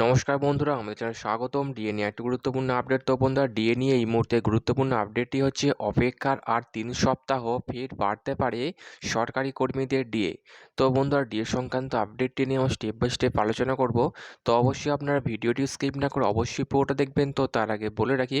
নমস্কার বন্ধুরা, আমাদের চ্যানেল স্বাগতম। ডিএ নিয়ে একটি গুরুত্বপূর্ণ আপডেট তো বন্ধুরা ডিএ নিয়ে এই মুহূর্তে গুরুত্বপূর্ণ আপডেটটি হচ্ছে অপেক্ষার আর তিন সপ্তাহ ফের বাড়তে পারে সরকারি কর্মীদের ডিএ তো বন্ধুরা ডিএ সংক্রান্ত আপডেটটি নিয়ে আমরা স্টেপ বাই স্টেপ আলোচনা করব। তো অবশ্যই আপনারা ভিডিওটি স্কিপ না করে অবশ্যই পুরোটা দেখবেন। তো তার আগে বলে রাখি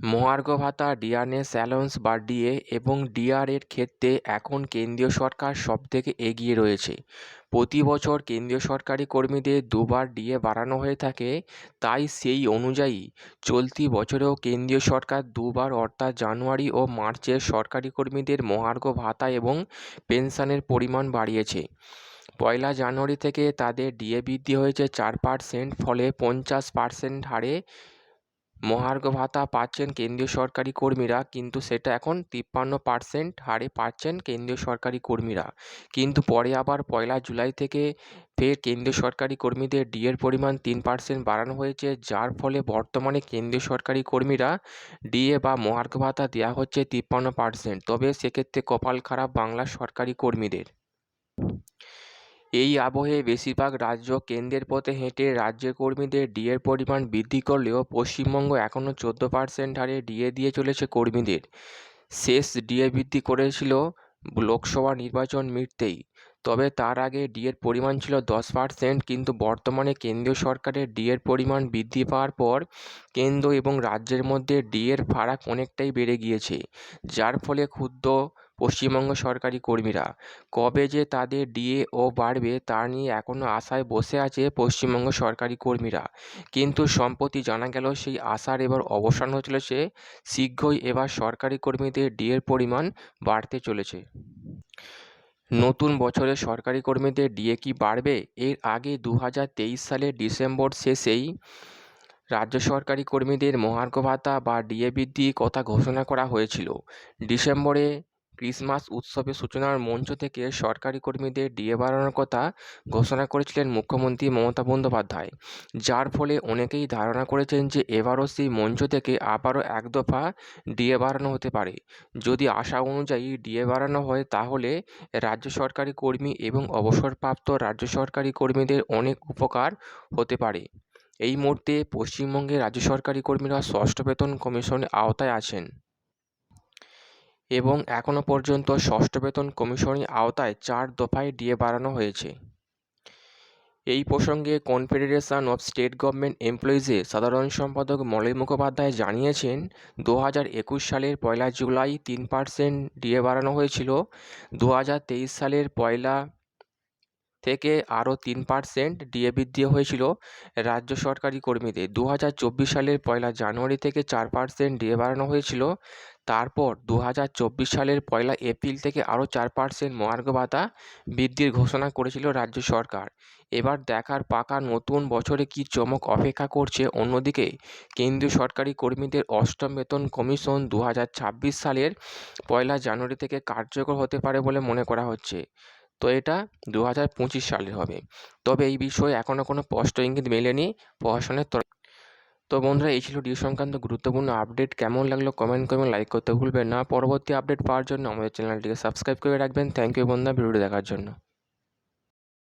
মহার্ঘ ভাতা ডিআরএস অ্যালাউন্স বা ডিএ এবং ডিআর এর ক্ষেত্রে এখন কেন্দ্রীয় সরকার সবথেকে এগিয়ে রয়েছে। প্রতি বছর কেন্দ্রীয় সরকারি কর্মীদের দুবার ডিএ বাড়ানো হয়ে থাকে, তাই সেই অনুযায়ী চলতি বছরেও কেন্দ্রীয় সরকার দুবার, অর্থাৎ জানুয়ারি ও মার্চে সরকারি কর্মীদের মহার্ঘ ভাতা এবং পেনশনের পরিমাণ বাড়িয়েছে। পয়লা জানুয়ারি থেকে তাদের ডিএ বৃদ্ধি হয়েছে চার পার্সেন্ট, ফলে পঞ্চাশ পার্সেন্ট হারে মহার্ঘ ভাতা পাচ্ছেন কেন্দ্রীয় সরকারি কর্মীরা, কিন্তু সেটা এখন তিপ্পান্ন পার্সেন্ট হারে পাচ্ছেন কেন্দ্রীয় সরকারি কর্মীরা। কিন্তু পরে আবার পয়লা জুলাই থেকে ফের কেন্দ্রীয় সরকারি কর্মীদের ডিএর পরিমাণ তিন পার্সেন্ট বাড়ানো হয়েছে, যার ফলে বর্তমানে কেন্দ্রীয় সরকারি কর্মীরা ডিএ বা মহার্ঘ ভাতা দেওয়া হচ্ছে তিপ্পান্ন পার্সেন্ট। তবে সেক্ষেত্রে কপাল খারাপ বাংলা সরকারি কর্মীদের। এই আবহে বেশিরভাগ রাজ্য কেন্দ্রের পথে হেঁটে রাজ্যের কর্মীদের ডিএর পরিমাণ বৃদ্ধি করলেও পশ্চিমবঙ্গ এখনও চোদ্দ পার্সেন্ট হারে ডিএ দিয়ে চলেছে কর্মীদের। শেষ ডিএ বৃদ্ধি করেছিল লোকসভা নির্বাচন মিটতেই। তবে তার আগে ডিএর পরিমাণ ছিল দশ পার্সেন্ট কিন্তু বর্তমানে কেন্দ্রীয় সরকারের ডিএর পরিমাণ বৃদ্ধি পাওয়ার পর কেন্দ্র এবং রাজ্যের মধ্যে ডিএর ফারাক অনেকটাই বেড়ে গিয়েছে, যার ফলে ক্ষুদ্র পশ্চিমবঙ্গ সরকারি কর্মীরা। কবে যে তাদের ডিএ ও বাড়বে তা নিয়ে এখনও আশায় বসে আছে পশ্চিমবঙ্গ সরকারি কর্মীরা, কিন্তু সম্প্রতি জানা গেল সেই আশার এবার অবসান হতে চলেছে শীঘ্রই এবার সরকারি কর্মীদের ডিএর পরিমাণ বাড়তে চলেছে। নতুন বছরে সরকারি কর্মীদের ডিএ কি বাড়বে? এর আগে দু হাজার তেইশ সালের ডিসেম্বর শেষেই রাজ্য সরকারি কর্মীদের মহার্ঘ ভাতা বা ডিএ বৃদ্ধির কথা ঘোষণা করা হয়েছিল। ডিসেম্বরে ক্রিসমাস উৎসবের সূচনার মঞ্চ থেকে সরকারি কর্মীদের ডিএ বাড়ানোর কথা ঘোষণা করেছিলেন মুখ্যমন্ত্রী মমতা বন্দ্যোপাধ্যায়। যার ফলে অনেকেই ধারণা করেছেন যে এবারও সেই মঞ্চ থেকে আবারও এক দফা ডিএ বাড়ানো হতে পারে। যদি আশা অনুযায়ী ডিএ বাড়ানো হয়, তাহলে রাজ্য সরকারি কর্মী এবং অবসরপ্রাপ্ত রাজ্য সরকারি কর্মীদের অনেক উপকার হতে পারে। এই মুহূর্তে পশ্চিমবঙ্গে রাজ্য সরকারি কর্মীরা ষষ্ঠ বেতন কমিশনের আওতায় আছেন। এবং এখনও পর্যন্ত ষষ্ঠ বেতন কমিশনের আওতায় চার দফায় ডিএ বাড়ানো হয়েছে। এই প্রসঙ্গে কনফেডারেশন অব স্টেট গভর্নমেন্ট এমপ্লয়িজে সাধারণ সম্পাদক মলয় মুখোপাধ্যায় জানিয়েছেন, দু হাজার একুশ সালের পয়লা জুলাই তিন পার্সেন্ট ডিএ বাড়ানো হয়েছিল। দু হাজার তেইশ সালের পয়লা থেকে আরও তিন পার্সেন্ট ডিএ বৃদ্ধি হয়েছিল রাজ্য সরকারি কর্মীদের। দু হাজার চব্বিশ সালের পয়লা জানুয়ারি থেকে চার পার্সেন্ট ডিএ বাড়ানো হয়েছিল। তারপর দু হাজার চব্বিশ সালের পয়লা এপ্রিল থেকে আরও চার পার্সেন্ট মহার্ঘ ভাতা বৃদ্ধির ঘোষণা করেছিল রাজ্য সরকার। এবার দেখার পাকা নতুন বছরে কী চমক অপেক্ষা করছে অন্যদিকে কেন্দ্রীয় সরকারি কর্মীদের অষ্টম বেতন কমিশন দু হাজার ছাব্বিশ সালের পয়লা জানুয়ারি থেকে কার্যকর হতে পারে বলে মনে করা হচ্ছে। তো এটা দু হাজার পঁচিশ সালের হবে। তবে এই বিষয়ে এখনও কোনো স্পষ্ট ইঙ্গিত মেলেনি প্রশাসনের তরফ। তো বন্ধুরা, এই ছিল ডিউ সংক্রান্ত গুরুত্বপূর্ণ আপডেট। কেমন লাগল কমেন্ট করবেন লাইক করতে ভুলবেন না। পরবর্তী আপডেট পাওয়ার জন্য আমাদের চ্যানেলটিকে সাবস্ক্রাইব করে রাখবেন। থ্যাংক ইউ বন্ধুরা, ভিডিওটি দেখার জন্য।